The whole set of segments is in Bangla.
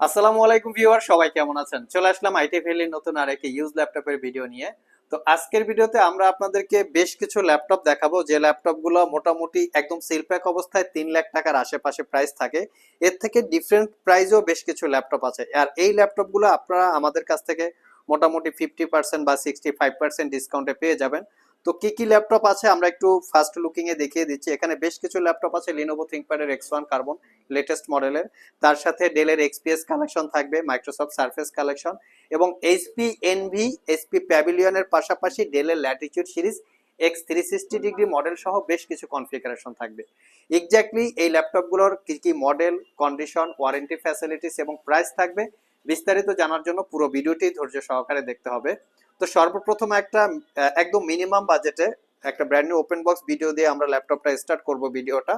আসসালামু আলাইকুম ভিউয়ার, সবাই কেমন আছেন? চলে আসলাম আইটি ভ্যালির নতুন আর একটি ইউজ ল্যাপটপের ভিডিও নিয়ে। তো আজকের ভিডিওতে আমরা আপনাদেরকে বেশ কিছু ল্যাপটপ দেখাবো। যে ল্যাপটপগুলো মোটামুটি একদম সিলপ্যাক অবস্থায় তিন লাখ টাকার আশেপাশে প্রাইস থাকে। এর থেকে ডিফারেন্ট প্রাইজেও বেশ কিছু ল্যাপটপ আছে। আর এই ল্যাপটপগুলো আপনারা আমাদের কাছ থেকে মোটামুটি ফিফটি পার্সেন্ট বা সিক্সটি ফাইভ পার্সেন্ট ডিসকাউন্টে পেয়ে যাবেন। তো কি কি ল্যাপটপ আছে আমরা একটু ফার্স্ট লুকিং এ দেখিয়ে দিচ্ছি। এখানে বেশ কিছু ল্যাপটপ আছে লিনোভো থিঙ্কপ্যাডের এক্স ওয়ান কার্বন লেটেস্ট মডেলের তার সাথে ডেলের এক্সপিএস কালেকশন থাকবে মাইক্রোসফট সার্ফেস কালেকশন এবং এইচপি এনভি এসপি প্যাভিলিয়নের পাশাপাশি ডেলের Latitude series X three sixty degree model সহ বেশ কিছু কনফিগারেশন থাকবে। এক্স্যাক্টলি এই ল্যাপটপগুলোর কি কি মডেল কন্ডিশন ওয়ারেন্টি ফ্যাসিলিটিস এবং প্রাইস থাকবে, বিস্তারিত জানার জন্য পুরো ভিডিওটি ধৈর্য সহকারে দেখতে হবে। তো সর্বপ্রথম একটা একদম মিনিমাম বাজেটে একটা brand new open box video দিয়ে আমরা ল্যাপটপটা স্টার্ট করব ভিডিওটা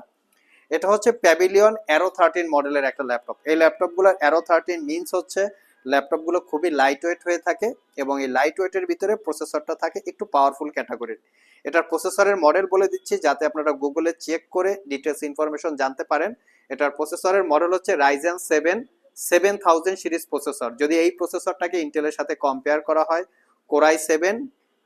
এটা হচ্ছে প্যাভিলিয়ন অ্যারো থার্টিন মডেলের একটা ল্যাপটপ এই ল্যাপটপগুলোর অ্যারো থার্টিন মিনস হচ্ছে ল্যাপটপগুলো খুবই লাইট ওয়েট হয়ে থাকে এবং এই লাইট ওয়েটের ভিতরে প্রসেসরটা থাকে একটু পাওয়ারফুল ক্যাটাগরির এটার প্রসেসরের মডেল বলে দিচ্ছি যাতে আপনারা গুগলে চেক করে ডিটেলস ইনফরমেশন জানতে পারেন। এটার প্রসেসরের মডেল হচ্ছে Ryzen seven seven thousand series processor যদি এই প্রসেসরটাকে ইন্টেলের সাথে কম্পেয়ার করা হয় Core i seven,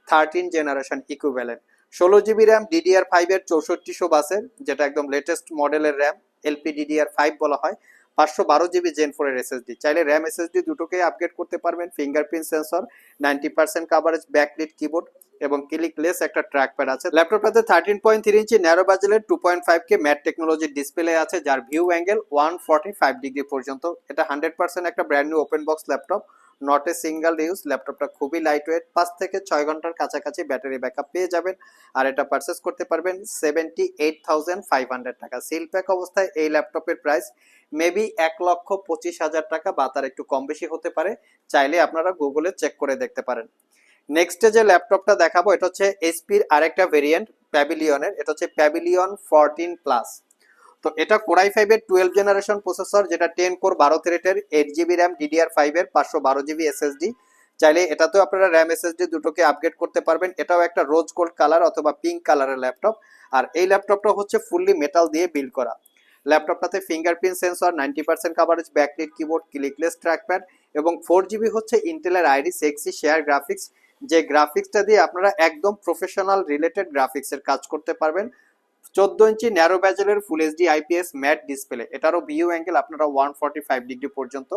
thirteen generation equivalent ষোলো জিবি র্যাম ডিডিআর ফাইভের চৌষট্টিশো বাসের, যেটা একদম লেটেস্ট মডেলের র্যাম এলপি ডিডিআর ফাইভ বলা হয়, পাঁচশো বারো জিবি জেন ফোরের এসএসডি চাইলে র্যাম এসএসডি দুটোকেই আপগ্রেড করতে পারবেন fingerprint sensor ninety percent coverage backlit keyboard এবং ক্লিকলেস একটা ট্র্যাক প্যাড আছে ল্যাপটপটাতে thirteen point three inch narrow বাজেলের two point five K matte টেকনোলজির ডিসপ্লে আছে, যার view angle one forty five degree পর্যন্ত। এটা হান্ড্রেড পার্সেন্ট একটা brand new open box laptop not a single use ল্যাপটপটা খুবই লাইট ওয়েট পাঁচ থেকে ছয় ঘণ্টার কাছাকাছি ব্যাটারি ব্যাকআপ পেয়ে যাবেন। আর এটা পারচেস করতে পারবেন seventy eight thousand five hundred টাকা। সিল প্যাক অবস্থায় এই ল্যাপটপের প্রাইস মেবি এক লক্ষ পঁচিশ হাজার টাকা বা তার একটু কম বেশি হতে পারে। চাইলে আপনারা গুগলে চেক করে দেখতে পারেন। নেক্সটে যে ল্যাপটপটা দেখাবো, এটা হচ্ছে এসপির আরেকটা ভেরিয়েন্ট প্যাভিলিয়নের এটা হচ্ছে প্যাভিলিয়ন ফোরটিন প্লাস তো এটা কোরাই ফাইভের টুয়েলভ জেনারেশন প্রসেসর যেটা টেন কোর বারো থ্রেটের এইট জিবি র্যাম ডিডিআর ফাইভের পাঁচশো বারো জিবি এসএসডি চাইলে এটাতেও আপনারা র্যাম এসএসডি দুটোকে আপগ্রেড করতে পারবেন। এটাও একটা রোজ গোল্ড কালার অথবা পিঙ্ক কালারের ল্যাপটপ আর এই ল্যাপটপটা হচ্ছে ফুললি মেটাল দিয়ে বিল্ড করা। ল্যাপটপটাতে fingerprint sensor ninety percent coverage backlit keyboard clickless trackpad এবং ফোর জিবি হচ্ছে ইন্টেলের আইডি সেক্সি শেয়ার গ্রাফিক্স যে গ্রাফিক্সটা দিয়ে আপনারা একদম প্রফেশনাল রিলেটেড গ্রাফিক্সের কাজ করতে পারবেন। চোদ্দ inch narrow ব্যাজেলের full HD IPS matte display এটারও ভিউ অ্যাঙ্গেল আপনারা ওয়ান ফর্টি ফাইভ ডিগ্রি পর্যন্ত।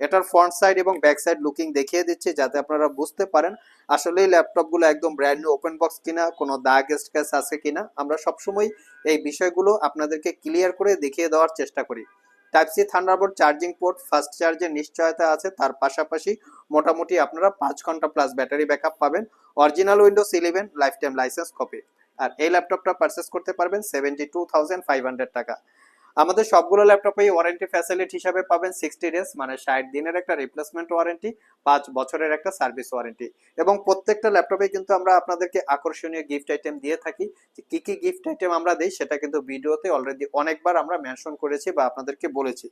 এটার ফ্রন্ট সাইড এবং ব্যাক সাইড লুকিং দেখিয়ে দিচ্ছে যাতে আপনারা বুঝতে পারেন। আসলে এই ল্যাপটপগুলো একদম ব্র্যান্ড নিউ ওপেন বক্স কিনা, কোনো দাগ স্ক্যাচ আছে কিনা, আমরা সবসময় এই বিষয়গুলো আপনাদেরকে ক্লিয়ার করে দেখিয়ে দেওয়ার চেষ্টা করি। Type C Thunderbolt charging port fast চার্জের নিশ্চয়তা আছে। তার পাশাপাশি মোটামুটি আপনারা পাঁচ ঘণ্টা প্লাস ব্যাটারি ব্যাকআপ পাবেন। Original Windows eleven lifetime licence copy আর এই ল্যাপটপটা পারচেস করতে পারবেন seventy two thousand five hundred টাকা। আমাদের সবগুলো ল্যাপটপেই ওয়ারেন্টি ফ্যাসিলিটি হিসাবে পাবেন সিক্সটি ডেজ মানে ষাট দিনের একটা রিপ্লেসমেন্ট ওয়ারেন্টি পাঁচ বছরের একটা সার্ভিস ওয়ারেন্টি এবং প্রত্যেকটা ল্যাপটপে কিন্তু আমরা আপনাদেরকে আকর্ষণীয় গিফট আইটেম দিয়ে থাকি। যে কী কি গিফট আইটেম আমরা দিই, সেটা কিন্তু ভিডিওতে অলরেডি অনেকবার আমরা মেনশন করেছি বা আপনাদেরকে বলেছি।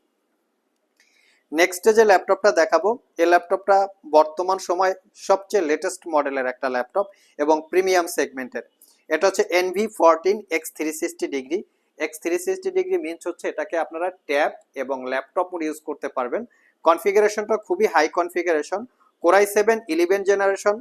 নেক্সটে যে ল্যাপটপটা দেখাবো, এই ল্যাপটপটা বর্তমান সময় সবচেয়ে লেটেস্ট মডেলের একটা ল্যাপটপ এবং প্রিমিয়াম সেগমেন্টের এটা হচ্ছে Envy fourteen X three sixty degree X three sixty degree means হচ্ছে এটাকে আপনারা ট্যাব এবং ল্যাপটপ ইউজ করতে পারবেন। কনফিগারেশনটা খুবই high configuration. Core i seven eleven generation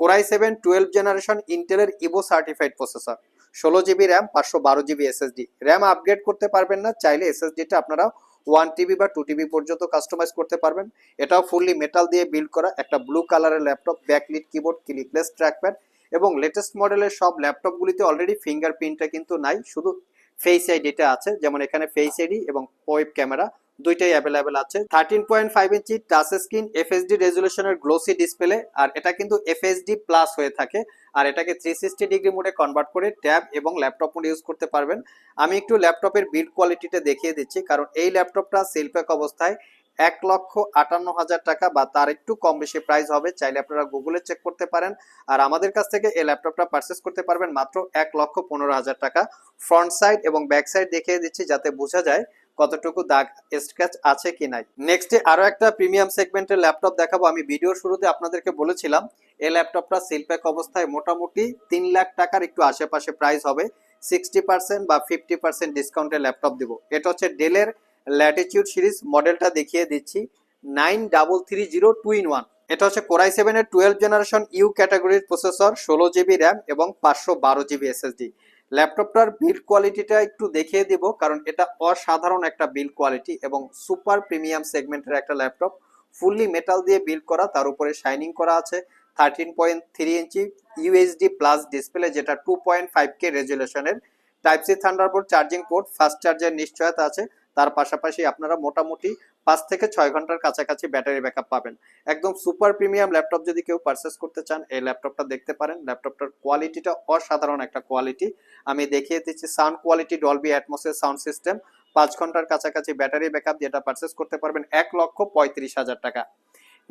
Core i seven twelve generation ইন্টেলের ইভো সার্টিফাইড প্রসেসর ষোলো জিবি র্যাম পাঁচশো বারো জিবি এসএসডি র্যাম আপগ্রেড করতে পারবেন না, চাইলে এসএসডিটা আপনারা ওয়ান টিবি বা টু টিবি পর্যন্ত কাস্টমাইজ করতে পারবেন। এটাও ফুললি মেটাল দিয়ে বিল্ড করা, একটা ব্লু কালারের laptop backlit keyboard clickless trackpad এবং লেটেস্ট মডেলের সব ল্যাপটপগুলিতে অলরেডি ফিঙ্গারপ্রিন্টটা কিন্তু নাই, শুধু ফেস আইডিটা আছে, যেমন এখানে ফেস আইডি এবং ওয়েব ক্যামেরা দুইটাই অ্যাভেলেবেল আছে। Thirteen point five inch touch screen FSD রেজুলেশনের glossy display আর এটা কিন্তু এফএসডি প্লাস হয়ে থাকে, আর এটাকে থ্রি সিক্সটি ডিগ্রি মোডে কনভার্ট করে ট্যাব এবং ল্যাপটপ মোড ইউজ করতে পারবেন। আমি একটু ল্যাপটপের বিল্ড কোয়ালিটিটা দেখিয়ে দিচ্ছি, কারণ এই ল্যাপটপটা সেলপ্যাক অবস্থায় এক লক্ষ আটান্ন হাজার টাকা বা তার একটু কম বেশি প্রাইস হবে, চাইলে আপনারা গুগলে চেক করতে পারেন। আর আমাদের কাছ থেকে এই ল্যাপটপটা পারচেস করতে পারবেন মাত্র এক লক্ষ পনেরো হাজার টাকা। ফ্রন্ট সাইড এবং ব্যাক সাইড দেখিয়ে দিচ্ছি যাতে বোঝা যায় কতটুকু দাগ স্ক্র্যাচ আছে কি নাই। নেক্সটে আরও একটা প্রিমিয়াম সেগমেন্টের ল্যাপটপ দেখাবো। আমি ভিডিওর শুরুতে আপনাদেরকে বলেছিলাম, এই ল্যাপটপটা সিলপ্যাক অবস্থায় মোটামুটি তিন লাখ টাকার একটু আশেপাশে প্রাইস হবে। সিক্সটি পার্সেন্ট বা ফিফটি পার্সেন্ট ডিসকাউন্টে ল্যাপটপ দিব। এটা হচ্ছে ডেলের ল্যাটিটিউড সিরিজ মডেলটা দেখিয়ে দিচ্ছি। Nine double three zero two in one. এটা হচ্ছে কোরাই সেভেনের টুয়েলভ জেনারেশন ইউ ক্যাটাগরির প্রসেসর, ষোলো জিবি র্যাম এবং পাঁচশো বারো জিবি এসএসডি। ল্যাপটপটার বিল্ড কোয়ালিটিটা একটু দেখিয়ে দিব, কারণ এটা অসাধারণ একটা বিল্ড কোয়ালিটি এবং সুপার প্রিমিয়াম সেগমেন্টের একটা ল্যাপটপ। ফুললি মেটাল দিয়ে বিল্ড করা, তার উপরে শাইনিং করা আছে। Thirteen point three inch USD plus display, যেটা two point five K রেজুলেশনের type C Thunderbolt charging port, fast চার্জের নিশ্চয়তা আছে। তার পাশাপাশি আপনারা মোটামুটি পাঁচ থেকে ছয় ঘণ্টার কাছাকাছি ব্যাটারি ব্যাকআপ পাবেন। একদম সুপার প্রিমিয়াম ল্যাপটপ যদি কেউ পারচেস করতে চান, এই ল্যাপটপটা দেখতে পারেন। ল্যাপটপটার কোয়ালিটিটা অসাধারণ একটা কোয়ালিটি আমি দেখিয়ে দিচ্ছি সাউন্ড কোয়ালিটি ডলবি অ্যাটমসের সাউন্ড সিস্টেম পাঁচ ঘণ্টার কাছাকাছি ব্যাটারি ব্যাকআপ যেটা পারচেস করতে পারবেন এক লক্ষ পঁয়ত্রিশ হাজার টাকা।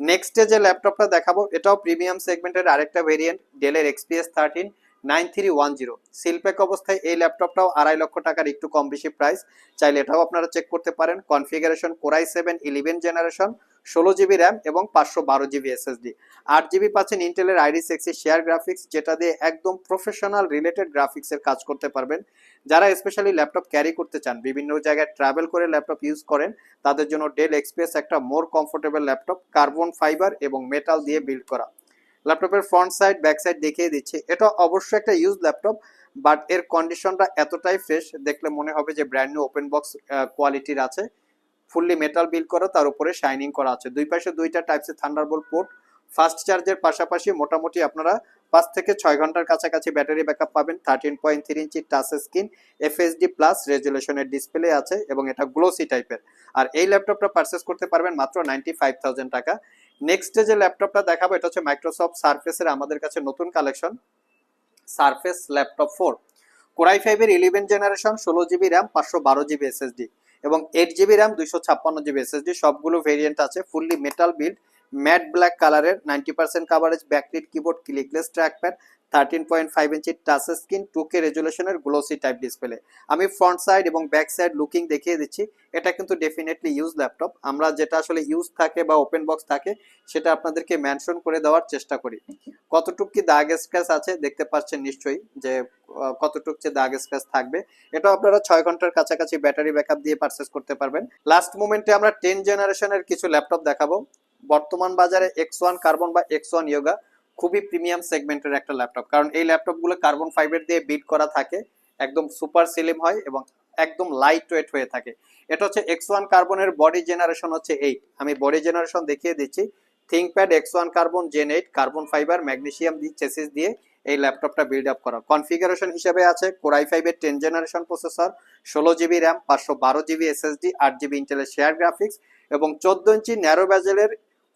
নেক্সটে যে ল্যাপটপটা দেখাবো, এটাও প্রিমিয়াম সেগমেন্টের আরেকটা ভেরিয়েন্ট ডেলের XPS thirteen nine three one zero. Seal pack অবস্থায় এই ল্যাপটপটাও আড়াই লক্ষ টাকার একটু কম বেশি প্রাইস চাইলে এটাও আপনারা চেক করতে পারেন। Configuration Core i seven eleven generation ষোলো জিবি র্যাম এবং পাঁচশো বারো জিবি এসএসডি আট জিবি পাচ্ছেন ইন্টেলের আইডি সিক্সি শেয়ার গ্রাফিক্স যেটা দিয়ে একদম প্রফেশনাল রিলেটেড গ্রাফিক্সের কাজ করতে পারবেন। যারা স্পেশালি ল্যাপটপ ক্যারি করতে চান, বিভিন্ন জায়গায় ট্রাভেল করে ল্যাপটপ ইউজ করেন, তাদের জন্য ডেল এক্সপ্রেস একটা more comfortable laptop carbon fibre এবং মেটাল দিয়ে বিল্ড করা। ল্যাপটপের ফ্রন্ট সাইড ব্যাক সাইড দেখিয়ে দিচ্ছে। এটা অবশ্যই একটা ইউজ ল্যাপটপ বাট এর কন্ডিশনটা এতটাই ফ্রেশ দেখলে মনে হবে যে ব্র্যান্ড নিউ ওপেন বক্স কোয়ালিটির আছে। ফুললি মেটাল বিল করা, তার উপরে শাইনিং করা আছে। দুই পাশে দুইটা টাইপসের থান্ডারবোল্ট পোর্ট ফাস্ট চার্জের পাশাপাশি মোটামুটি আপনারা পাঁচ থেকে ছয় ঘণ্টার কাছাকাছি ব্যাটারি ব্যাকআপ পাবেন thirteen point three inch touch screen FSD plus রেজুলেশনের display আছে এবং এটা গ্লোসি টাইপের আর এই ল্যাপটপটা পারচেস করতে পারবেন মাত্র নাইনটি ফাইভ থাউজেন্ড টাকা। নেক্সট যে ল্যাপটপটা দেখাবো, এটা হচ্ছে মাইক্রোসফট সার্ফেসের আমাদের কাছে নতুন collection Surface laptop four Core i ফাইভের ইলেভেন জেনারেশন ষোলো জিবি র্যাম পাঁচশো বারো জিবি এসএসডি এবং এইট জিবি র্যাম দুইশো ছাপ্পান্ন জিবি এসএসডি সবগুলো ভেরিয়েন্ট আছে fully metal build matte black কালারের ninety percent coverage backlit keyboard clickless track trackpad thirteen point five inch touch screen two K রেজুলেশনের glossy type display আমি ফ্রন্ট সাইড এবং ব্যাক সাইড লুকিং দেখিয়ে দিচ্ছি। এটা কিন্তু ডেফিনেটলি ইউজ ল্যাপটপ আমরা যেটা আসলে ইউজ থাকে বা ওপেন বক্স থাকে, সেটা আপনাদেরকে মেনশন করে দেওয়ার চেষ্টা করি। কতটুক কি দাগ স্ক্র্যাচ আছে দেখতে পাচ্ছেন নিশ্চয়ই যে কতটুক যে দাগ স্ক্র্যাচ থাকবে। এটা আপনারা ছয় ঘণ্টার কাছাকাছি ব্যাটারি ব্যাকআপ দিয়ে পারচেস করতে পারবেন। লাস্ট মোমেন্টে আমরা টেন জেনারেশনের কিছু ল্যাপটপ দেখাবো। বর্তমান বাজারে এক্স ওয়ান কার্বন বা এক্স ওয়ান ইয়োগা খুবই প্রিমিয়াম সেগমেন্টের একটা ল্যাপটপ কারণ এই ল্যাপটপগুলো কার্বন ফাইবার দিয়ে বিট করা থাকে, একদম সুপার সিলিম হয় এবং একদম লাইট ওয়েট হয়ে থাকে। এটা হচ্ছে এক্স ওয়ান কার্বনের বডি জেনারেশন হচ্ছে এইট আমি বডি জেনারেশন দেখিয়ে দিচ্ছি। ThinkPad X one carbon Gen eight carbon fibre magnesium দিয়ে চেসিস দিয়ে এই ল্যাপটপটা বিল্ড আপ করা। কনফিগারেশন হিসেবে আছে কোরাই ফাইভের টেন জেনারেশন প্রসেসর ষোলো জিবি র্যাম পাঁচশো বারো জিবি এসএসডি আট জিবি ইন্টেলের শেয়ার গ্রাফিক্স এবং চোদ্দ ইঞ্চি ন্যারো ব্যাজেলের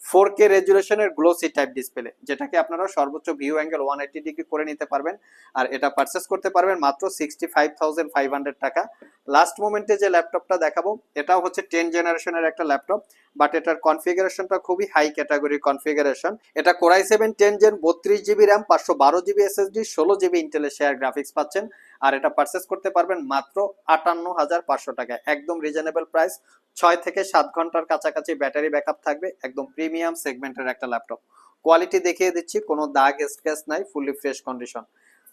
ফোর কে রেজুলেশনের গ্লোসি টাইপ ডিসপ্লে যেটাকে আপনারা সর্বোচ্চ view angle one eighty degree করে নিতে পারবেন। আর এটা পারচেস করতে পারবেন মাত্র sixty five thousand five hundred টাকা লাস্ট মোমেন্টে যে ল্যাপটপটা দেখাবো, এটাও হচ্ছে টেন জেনারেশনের একটা ল্যাপটপ বাট এটার কনফিগারেশনটা খুবই হাই ক্যাটাগরি কনফিগারেশন এটা Core i seven ten Gen বত্রিশ জিবি র্যাম পাঁচশো বারো জিবি এসএসডি ষোলো জিবি ইন্টেলের শেয়ার গ্রাফিক্স পাচ্ছেন। আর এটা পারচেস করতে পারবেন মাত্র আটান্ন হাজার পাঁচশো টাকায়। একদম রিজনেবল প্রাইস ছয় থেকে সাত ঘণ্টার কাছাকাছি ব্যাটারি ব্যাকআপ থাকবে, একদম প্রিমিয়াম সেগমেন্টের একটা ল্যাপটপ কোয়ালিটি দেখিয়ে দিচ্ছি, কোনো দাগ স্ক্র্যাচ নাই fully fresh condition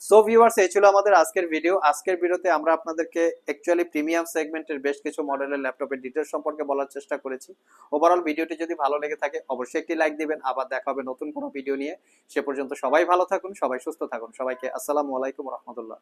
so viewers এই ছিল আমাদের আজকের ভিডিও আজকের ভিডিওতে আমরা আপনাদেরকে অ্যাকচুয়ালি প্রিমিয়াম সেগমেন্টের বেশ কিছু মডেলের ল্যাপটপের ডিটেলস সম্পর্কে বলার চেষ্টা করেছি। ওভারঅল ভিডিওটি যদি ভালো লেগে থাকে, অবশ্যই একটি লাইক দিবেন। আবার দেখা হবে নতুন কোনো ভিডিও নিয়ে। সে পর্যন্ত সবাই ভালো থাকুন, সবাই সুস্থ থাকুন। সবাইকে আসসালামু আলাইকুম রহমতুল্লাহ।